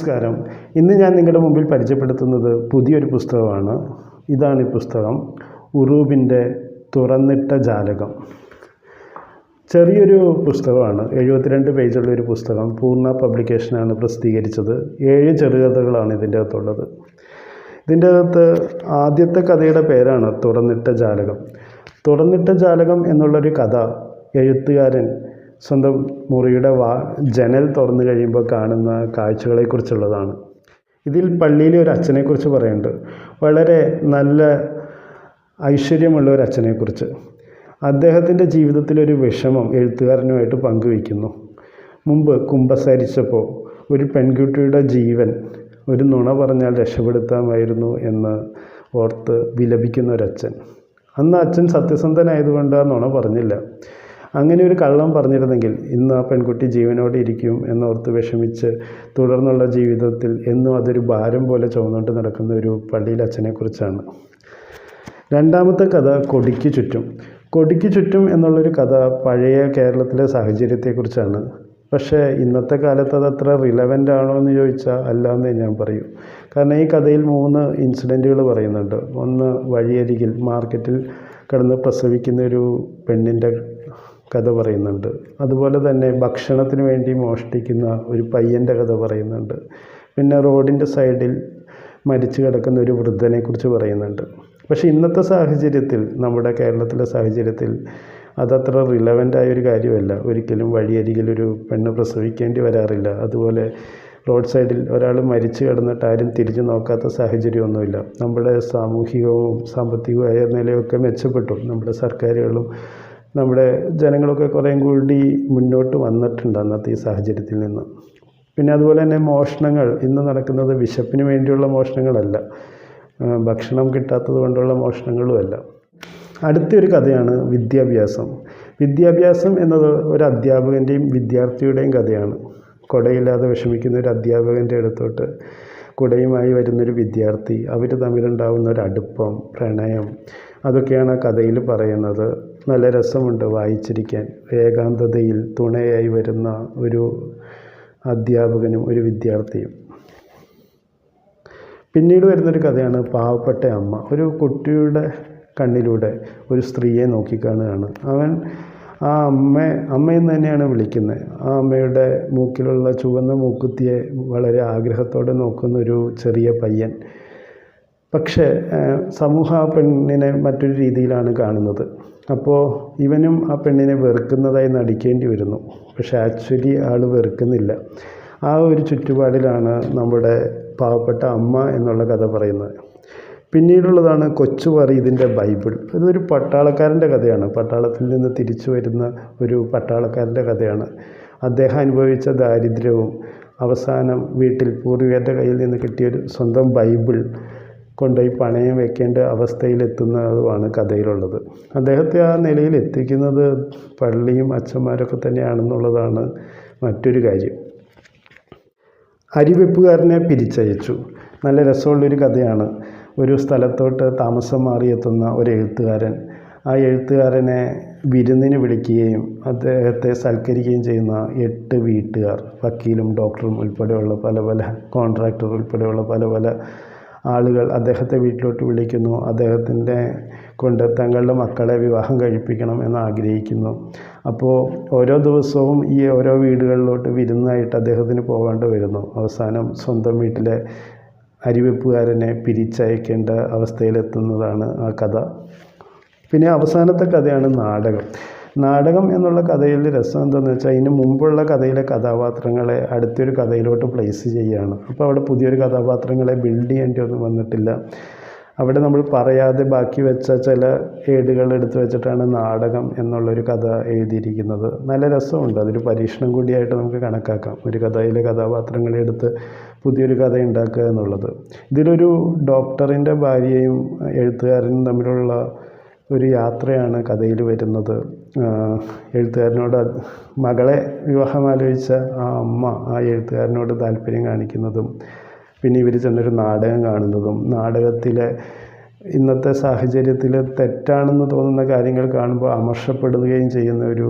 നമസ്കാരം. ഇന്ന് ഞാൻ നിങ്ങളുടെ മുമ്പിൽ പരിചയപ്പെടുത്തുന്നത് പുതിയൊരു പുസ്തകമാണ്. ഇതാണ് ഈ പുസ്തകം ഉറൂബിന്റെ തുറന്നിട്ട ജാലകം. ചെറിയൊരു പുസ്തകമാണ് എഴുപത്തിരണ്ട് പേജുള്ള ഒരു പുസ്തകം പൂർണ പബ്ലിക്കേഷനാണ് പ്രസിദ്ധീകരിച്ചത്. ഏഴ് ചെറുകഥകളാണ് ഇതിന്റെ അകത്തുള്ളത്. ഇതിന്റെ അകത്ത് ആദ്യത്തെ കഥയുടെ പേരാണ് തുറന്നിട്ട ജാലകം. തുറന്നിട്ട ജാലകം എന്നുള്ളൊരു കഥ എഴുത്തുകാരൻ സ്വന്തം മുറിയുടെ വാ ജനൽ തുറന്നു കഴിയുമ്പോൾ കാണുന്ന കാഴ്ചകളെക്കുറിച്ചുള്ളതാണ്. ഇതിൽ പള്ളിയിലെ ഒരു അച്ഛനെക്കുറിച്ച് പറയുന്നുണ്ട്. വളരെ നല്ല ഐശ്വര്യമുള്ള ഒരു അച്ഛനെക്കുറിച്ച്. അദ്ദേഹത്തിന്റെ ജീവിതത്തിലൊരു വിഷമം എഴുത്തുകാരനുമായിട്ട് പങ്കുവയ്ക്കുന്നു. മുമ്പ് കുമ്പസരിച്ചപ്പോൾ ഒരു പെൺകുട്ടിയുടെ ജീവൻ ഒരു നുണ പറഞ്ഞാൽ രക്ഷപ്പെടുത്താമായിരുന്നു എന്ന് ഓർത്ത് വിലപിക്കുന്ന ഒരച്ഛൻ അന്ന് അച്ഛൻ സത്യസന്ധനായതുകൊണ്ട് ആ നുണ പറഞ്ഞില്ല. അങ്ങനെ ഒരു കള്ളം പറഞ്ഞിരുന്നെങ്കിൽ ഇന്ന് ആ പെൺകുട്ടി ജീവനോടെ ഇരിക്കും എന്നോർത്ത് വിഷമിച്ച് തുടർന്നുള്ള ജീവിതത്തിൽ എന്നും അതൊരു ഭാരം പോലെ ചുമന്നുകൊണ്ട് നടക്കുന്ന ഒരു പള്ളിയിലെ അച്ഛനെക്കുറിച്ചാണ് രണ്ടാമത്തെ കഥ കൊടിക്ക് ചുറ്റും. കൊടിക്ക് ചുറ്റും എന്നുള്ളൊരു കഥ പഴയ കേരളത്തിലെ സാഹചര്യത്തെക്കുറിച്ചാണ്. പക്ഷേ ഇന്നത്തെ കാലത്ത് അത് അത്ര റിലവന്റ് ആണോ എന്ന് ചോദിച്ചാൽ അല്ല എന്നേ ഞാൻ പറയൂ. കാരണം ഈ കഥയിൽ മൂന്ന് ഇൻസിഡന്റുകൾ പറയുന്നുണ്ട്. ഒന്ന് വഴിയരികിൽ മാർക്കറ്റിൽ കിടന്ന് പ്രസവിക്കുന്ന ഒരു പെണ്ണിന്റെ കഥ പറയുന്നുണ്ട്. അതുപോലെ തന്നെ ഭക്ഷണത്തിന് വേണ്ടി മോഷ്ടിക്കുന്ന ഒരു പയ്യന്റെ കഥ പറയുന്നുണ്ട്. പിന്നെ റോഡിന്റെ സൈഡിൽ മരിച്ചു കിടക്കുന്ന ഒരു വൃദ്ധനെക്കുറിച്ച് പറയുന്നുണ്ട്. പക്ഷേ ഇന്നത്തെ സാഹചര്യത്തിൽ നമ്മുടെ കേരളത്തിലെ സാഹചര്യത്തിൽ അതത്ര റിലവന്റ് ആയ ഒരു കാര്യമല്ല. ഒരിക്കലും വഴിയരികിൽ ഒരു പെണ്ണ് പ്രസവിക്കേണ്ടി വരാറില്ല. അതുപോലെ റോഡ് സൈഡിൽ ഒരാൾ മരിച്ചു കിടന്നിട്ട് ആരും തിരിഞ്ഞു നോക്കാത്ത സാഹചര്യമൊന്നുമില്ല. നമ്മുടെ സാമൂഹികവും സാമ്പത്തികവുമായ നിലയൊക്കെ മെച്ചപ്പെട്ടു. നമ്മുടെ സർക്കാരുകളും നമ്മുടെ ജനങ്ങളൊക്കെ കുറേ കൂടി മുന്നോട്ട് വന്നിട്ടുണ്ട് അന്നത്തെ ഈ സാഹചര്യത്തിൽ നിന്ന്. പിന്നെ അതുപോലെ തന്നെ മോഷണങ്ങൾ ഇന്ന് നടക്കുന്നത് വിശപ്പിന് വേണ്ടിയുള്ള മോഷണങ്ങളല്ല. ഭക്ഷണം കിട്ടാത്തത് കൊണ്ടുള്ള മോഷണങ്ങളുമല്ല അടുത്തൊരു കഥയാണ് വിദ്യാഭ്യാസം. വിദ്യാഭ്യാസം എന്നത് ഒരു അധ്യാപകന്റെയും വിദ്യാർത്ഥിയുടെയും കഥയാണ്. കുടയില്ലാതെ വിഷമിക്കുന്ന ഒരു അധ്യാപകന്റെ അടുത്തോട്ട് കുടയുമായി വരുന്നൊരു വിദ്യാർത്ഥി അവർ തമ്മിലുണ്ടാകുന്ന ഒരു അടുപ്പം പ്രണയം അതൊക്കെയാണ് കഥയിൽ പറയുന്നത്. നല്ല രസമുണ്ട് വായിച്ചിരിക്കാൻ. ഏകാന്തതയിൽ തുണയായി വരുന്ന ഒരു അധ്യാപകനും ഒരു വിദ്യാർത്ഥിയും. പിന്നീട് വരുന്നൊരു കഥയാണ് പാവപ്പെട്ട അമ്മ. ഒരു കുട്ടിയുടെ കണ്ണിലൂടെ ഒരു സ്ത്രീയെ നോക്കിക്കാണുകയാണ്. അവൻ ആ അമ്മ അമ്മയെന്ന് തന്നെയാണ് വിളിക്കുന്നത്. ആ അമ്മയുടെ മൂക്കിലുള്ള ചുവന്ന മൂക്കുത്തിയെ വളരെ ആഗ്രഹത്തോടെ നോക്കുന്ന ഒരു ചെറിയ പയ്യൻ. പക്ഷേ സമൂഹ പെണ്ണിനെ മറ്റൊരു രീതിയിലാണ് കാണുന്നത്. അപ്പോൾ ഇവനും ആ പെണ്ണിനെ വെറുക്കുന്നതായി നടിക്കേണ്ടി വരുന്നു. പക്ഷേ ആക്ച്വലി ആൾ വെറുക്കുന്നില്ല. ആ ഒരു ചുറ്റുപാടിലാണ് നമ്മുടെ പാവപ്പെട്ട അമ്മ എന്നുള്ള കഥ പറയുന്നത്. പിന്നീടുള്ളതാണ് കൊച്ചു പറീതിന്റെ ബൈബിൾ. ഇതൊരു പട്ടാളക്കാരന്റെ കഥയാണ്. പട്ടാളത്തിൽ നിന്ന് തിരിച്ചു വരുന്ന ഒരു പട്ടാളക്കാരന്റെ കഥയാണ്. അദ്ദേഹം അനുഭവിച്ച ദാരിദ്ര്യവും അവസാനം വീട്ടിൽ പൂർവികരുടെ കയ്യിൽ നിന്ന് കിട്ടിയൊരു സ്വന്തം ബൈബിൾ കൊണ്ടുപോയി പണയം വെക്കേണ്ട അവസ്ഥയിലെത്തുന്നതുമാണ് കഥയിലുള്ളത്. അദ്ദേഹത്തെ ആ നിലയിൽ എത്തിക്കുന്നത് പള്ളിയും അച്ഛന്മാരൊക്കെ തന്നെയാണെന്നുള്ളതാണ് മറ്റൊരു കാര്യം. അരിവെപ്പുകാരനെ പിരിച്ചയച്ചു. നല്ല രസമുള്ളൊരു കഥയാണ്. ഒരു സ്ഥലത്തോട്ട് താമസം മാറിയെത്തുന്ന ഒരു എഴുത്തുകാരൻ. ആ എഴുത്തുകാരനെ വിരുന്നിന് വിളിക്കുകയും അദ്ദേഹത്തെ സൽക്കരിക്കുകയും ചെയ്യുന്ന എട്ട് വീട്ടുകാർ വക്കീലും ഡോക്ടറും ഉൾപ്പെടെയുള്ള പല പല കോൺട്രാക്ടർ ഉൾപ്പെടെയുള്ള പല പല ആളുകൾ അദ്ദേഹത്തെ വീട്ടിലോട്ട് വിളിക്കുന്നു. അദ്ദേഹത്തിന്റെ കൊണ്ട് തങ്ങളുടെ മക്കളെ വിവാഹം കഴിപ്പിക്കണം എന്ന് ആഗ്രഹിക്കുന്നു. അപ്പോൾ ഓരോ ദിവസവും ഈ ഓരോ വീടുകളിലോട്ട് വിരുന്നായിട്ട് അദ്ദേഹത്തിന് പോകേണ്ടി വരുന്നു. അവസാനം സ്വന്തം വീട്ടിലെ അരിവെപ്പുകാരനെ പിരിച്ചയക്കേണ്ട അവസ്ഥയിലെത്തുന്നതാണ് ആ കഥ. പിന്നെ അവസാനത്തെ കഥയാണ് നാടകം. നാടകം എന്നുള്ള കഥയിൽ രസം എന്താണെന്ന് വെച്ചാൽ അതിന് മുമ്പുള്ള കഥയിലെ കഥാപാത്രങ്ങളെ അടുത്തൊരു കഥയിലോട്ട് പ്ലേസ് ചെയ്യുകയാണ് അപ്പോൾ അവിടെ പുതിയൊരു കഥാപാത്രങ്ങളെ ബിൽഡ് ചെയ്യേണ്ടി ഒന്നും വന്നിട്ടില്ല. അവിടെ നമ്മൾ പറയാതെ ബാക്കി വെച്ച ചില ഏടുകൾ എടുത്തു വെച്ചിട്ടാണ് നാടകം എന്നുള്ളൊരു കഥ എഴുതിയിരിക്കുന്നത്. നല്ല രസമുണ്ട്. അതൊരു പരീക്ഷണം കൂടിയായിട്ട് നമുക്ക് കണക്കാക്കാം. ഒരു കഥയിലെ കഥാപാത്രങ്ങളെ എടുത്ത് പുതിയൊരു കഥ ഉണ്ടാക്കുക എന്നുള്ളത്. ഇതിലൊരു ഡോക്ടറിന്റെ ഭാര്യയും എഴുത്തുകാരനും തമ്മിലുള്ള ഒരു യാത്രയാണ് കഥയിൽ വരുന്നത്. എഴുത്തുകാരനോട് മകളെ വിവാഹം ആലോചിച്ച ആ അമ്മ ആ എഴുത്തുകാരനോട് താല്പര്യം കാണിക്കുന്നതും പിന്നെ ഇവർ ചെന്നൊരു നാടകം കാണുന്നതും നാടകത്തിലെ ഇന്നത്തെ സാഹചര്യത്തിൽ തെറ്റാണെന്ന് തോന്നുന്ന കാര്യങ്ങൾ കാണുമ്പോൾ അമർഷപ്പെടുകയും ചെയ്യുന്ന ഒരു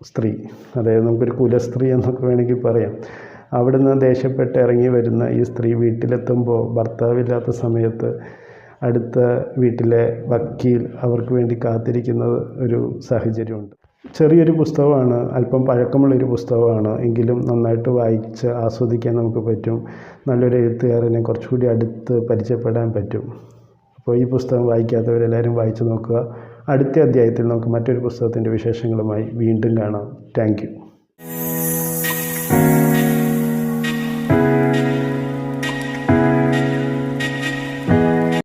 സ്ത്രീ അതായത് നമുക്കൊരു കുലസ്ത്രീ എന്നൊക്കെ വേണമെങ്കിൽ പറയാം. അവിടുന്ന് ദേഷ്യപ്പെട്ട് ഇറങ്ങി വരുന്ന ഈ സ്ത്രീ വീട്ടിലെത്തുമ്പോൾ ഭർത്താവില്ലാത്ത സമയത്ത് അടുത്ത വീട്ടിലെ വക്കീൽ അവർക്ക് വേണ്ടി കാത്തിരിക്കുന്ന ഒരു സാഹചര്യമുണ്ട്. ചെറിയൊരു പുസ്തകമാണ് അല്പം പഴക്കമുള്ളൊരു പുസ്തകമാണ്. എങ്കിലും നന്നായിട്ട് വായിച്ച് ആസ്വദിക്കാൻ നമുക്ക് പറ്റും. നല്ലൊരു എഴുത്തുകാരനെ കുറച്ചുകൂടി അടുത്ത് പരിചയപ്പെടാൻ പറ്റും. അപ്പോൾ ഈ പുസ്തകം വായിക്കാത്തവരെല്ലാവരും വായിച്ചു നോക്കുക. അടുത്ത അധ്യായത്തിൽ നമുക്ക് മറ്റൊരു പുസ്തകത്തിന്റെ വിശേഷങ്ങളുമായി വീണ്ടും കാണാം. താങ്ക്